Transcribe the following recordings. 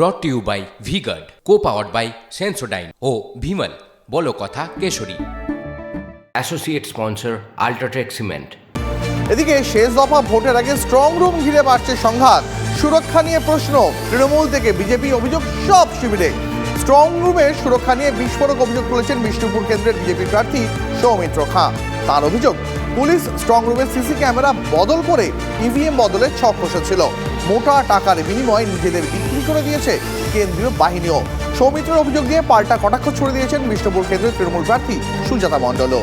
Brought to you by Vguard co powered by Sensodyne ও ভিমল বলো কথা Kesari. Associate sponsor UltraTech cement এদিকে শেষ দফা ভোটের আগে স্ট্রং রুম ঘিরে বাড়ছে সংঘাত। সুরক্ষা নিয়ে প্রশ্ন তৃণমূল থেকে বিজেপি অভিযোগ সব শিবিরে। স্ট্রং রুমের সুরক্ষা নিয়ে বিস্ফোরক অভিযোগ তুলেছেন বিষ্ণুপুর কেন্দ্রের বিজেপি প্রার্থী সৌমিত্র খাঁ। তার অভিযোগ পুলিশ স্ট্রং রুমের সিসি ক্যামেরা বদল করে ইভিএম বদলে ছক কষেছিল। মোটা টাকার বিনিময়ে নিজেদের বিক্রি করে দিয়েছে কেন্দ্রীয় বাহিনীও। সৌমিত্রের অভিযোগ দিয়ে পাল্টা কটাক্ষ ছুড়ে দিয়েছেন বিষ্ণুপুর কেন্দ্রের তৃণমূল প্রার্থী সুজাতা মণ্ডলও।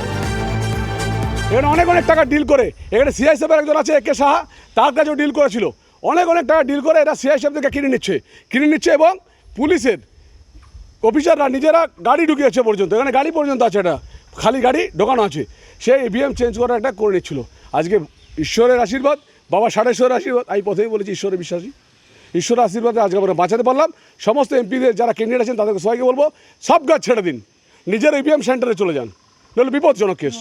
এখানে অনেক অনেক টাকা ডিল করে। এখানে সিআইএসএফের একজন আছে একে সাহা, তার কাছেও ডিল করেছিল। অনেক অনেক টাকা ডিল করে এটা সিআইএসএফ থেকে কিনে নিচ্ছে। কিনে নিচ্ছে এবং পুলিশের অফিসাররা নিজেরা গাড়ি ঢুকিয়েছে পর্যন্ত। এখানে গাড়ি পর্যন্ত আছে এটা। খালি গাড়ি ঢোকানো আছে। সে ইভিএম চেঞ্জ করার একটা করে নিচ্ছিল। আজকে ঈশ্বরের আশীর্বাদ, বাবা সাড়েশ্বরের আশীর্বাদ, আমি প্রথমেই বলেছি ঈশ্বরের বিশ্বাসী। ঈশ্বরের আশীর্বাদে আজকে আমরা বাঁচাতে পারলাম। সমস্ত এমপিদের যারা ক্যান্ডিডেট আছেন, তাদেরকে সবাইকে বলব, সব গাছ ছেড়ে দিন। নিজের ইভিএম সেন্টারে চলে যান। নাহলে বিপজ্জনক কেস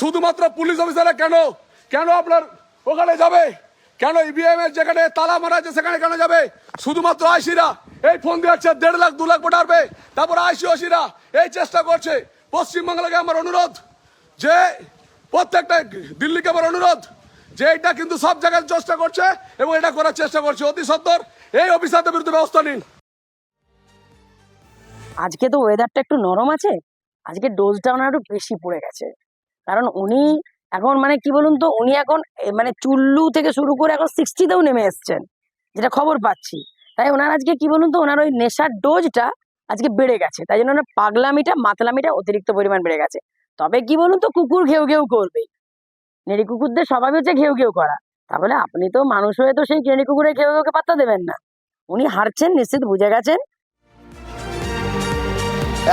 শুধুমাত্র পুলিশ অফিসাররা কেন? কেন আপনার ওখানে যাবে? কেন ইভিএম এর যেখানে তালা মারা আছে সেখানে কেন যাবে? শুধুমাত্র আইসিরা। এই ফোন দিচ্ছে দেড় লাখ, দু লাখ আসবে তারপর আইসি ওসিরা এই চেষ্টা করছে। পশ্চিমবাংলাকে আমার অনুরোধ যে প্রত্যেকটা দিল্লিকে আমার অনুরোধ যে এটা কিন্তু সব জায়গায় চেষ্টা করছে এবং এটা করার চেষ্টা করছে। অতি সত্তর এই অফিসারদের বিরুদ্ধে ব্যবস্থা নিন। আজকে তো ওয়েদারটা একটু নরম আছে। আজকে ডোজটা ওনার একটু বেশি পড়ে গেছে। কারণ উনি এখন মানে কি বলুন তো, উনি এখন মানে চুল্লু থেকে শুরু করে এখন সিক্সটিতেও নেমে এসছেন। যেটা খবর পাচ্ছি। তাই ওনার আজকে কি বলুন তো, ওনার ওই নেশার ডোজটা আজকে বেড়ে গেছে। তাই জন্য ওনার পাগলামিটা, মাতলামিটা অতিরিক্ত পরিমাণ বেড়ে গেছে। তবে কি বলুন তো, কুকুর ঘেউ ঘেউ করবে। নেড়ি কুকুরদের স্বভাবই হচ্ছে ঘেউ ঘেউ করা। তাহলে আপনি তো মানুষ হয়ে তো সেই নেড়ি কুকুরের ঘেউ ঘেউকে পাত্তা দেবেন না। উনি হারছেন নিশ্চিত বুঝে গেছেন।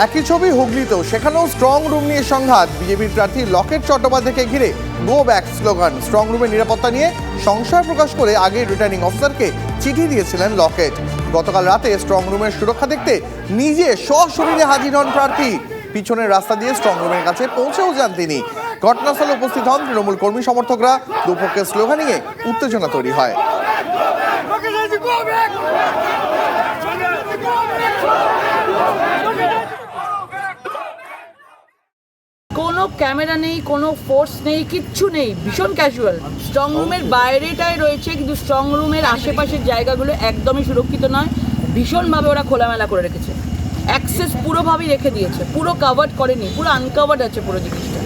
একই ছবি হুগলিতেও, সেখানেও স্ট্রং রুম নিয়ে সংঘাত। বিজেপির প্রার্থী লকেট চট্টোপাধ্যায়কে ঘিরে গো ব্যাক স্লোগান স্ট্রং রুমের নিরাপত্তা নিয়ে সংশয় প্রকাশ করে আগে রিটার্নিং অফিসারকে চিঠি দিয়েছিলেন লকেট। গতকাল রাতে স্ট্রং রুমের সুরক্ষা দেখতে নিজে সশরীরে হাজির হন প্রার্থী। পিছনের রাস্তা দিয়ে স্ট্রং রুমের কাছে পৌঁছেও যান তিনি। ঘটনাস্থলে উপস্থিত হন তৃণমূল কর্মী সমর্থকরা। দুপক্ষের স্লোগানিংয়ে উত্তেজনা তৈরি হয়। ক্যামেরা নেই, কোনো ফোর্স নেই, কিচ্ছু নেই, ভীষণ ক্যাজুয়াল স্ট্রং রুমের বাইরেটাই রয়েছে, কিন্তু স্ট্রং রুমের আশেপাশের জায়গাগুলো একদমই সুরক্ষিত নয়। ভীষণভাবে ওরা খোলামেলা করে রেখেছে। অ্যাক্সেস পুরোভাবেই রেখে দিয়েছে, পুরো কাভার্ড করেনি, পুরো আনকাভার্ড আছে পুরো জিনিসটা।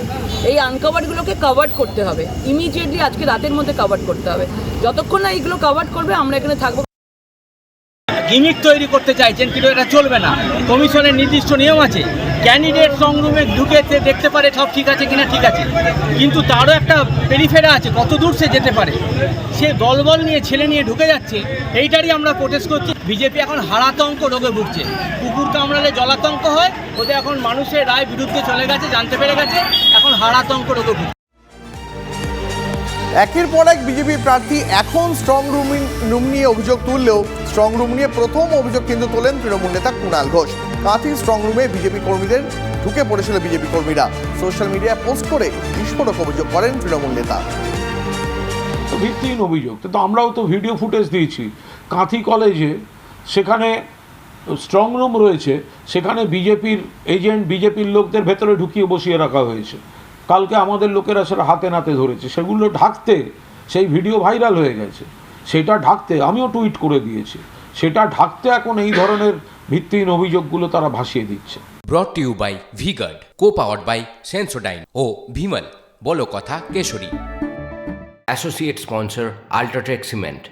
এই আনকাভার্ডগুলোকে কাভার্ড করতে হবে। ইমিডিয়েটলি আজকে রাতের মধ্যে কাভার্ড করতে হবে। যতক্ষণ না এইগুলো কাভার্ড করবে, আমরা এখানে থাকব গিমিক তৈরি করতে চাইছেন, কিন্তু এটা চলবে না। কমিশনের নির্দিষ্ট নিয়ম আছে। ক্যান্ডিডেট সংরুমে ঢুকে সে দেখতে পারে সব ঠিক আছে কিনা, ঠিক আছে। কিন্তু তারও একটা পেরিফেরা আছে কত দূর সে যেতে পারে। সে দলবল নিয়ে, ছেলে নিয়ে ঢুকে যাচ্ছে, এইটারই আমরা প্রোটেস্ট করছি। বিজেপি এখন হারাতঙ্ক রোগে ভুগছে। কুকুর কামড়ালে জলাতঙ্ক হয়, ওদের এখন মানুষের রায় বিরুদ্ধে চলে গেছে, জানতে পেরে গেছে, এখন হারাতঙ্ক রোগে ভুগছে। একের পর এক বিজেপি প্রার্থী এখন স্ট্রং রুম রুম নিয়ে অভিযোগ তুললেও স্ট্রং রুম নিয়ে প্রথম অভিযোগ কিন্তু তোলেন তৃণমূল নেতা কুণাল ঘোষ। কাঁথি স্ট্রং রুমে বিজেপি কর্মীদের ঢুকে পড়েছিল বিজেপি কর্মীরা। সোশ্যাল মিডিয়ায় পোস্ট করে বিস্ফোরক অভিযোগ করেন তৃণমূল নেতা। ভিত্তিহীন অভিযোগ। তো আমরাও তো ভিডিও ফুটেজ দিয়েছি। কাঁথি কলেজে সেখানে স্ট্রং রুম রয়েছে, সেখানে বিজেপির এজেন্ট বিজেপির লোকদের ভেতরে ঢুকিয়ে বসিয়ে রাখা হয়েছে। কালকে আমাদের লোকেরা সেটা হাতে নাতে ধরেছে। সেগুলো ঢাকতে সেই ভিডিও ভাইরাল হয়ে গেছে। সেটা ঢাকতে আমিও টুইট করে দিয়েছি। সেটা ঢাকতে এখন এই ধরনের ভিত্তিহীন অভিযোগগুলো তারা ভাসিয়ে দিচ্ছে। Brought to you by Vguard co powered by Sensodyne ও ভিমল বলো কথা Kesari. Associate sponsor UltraTech cement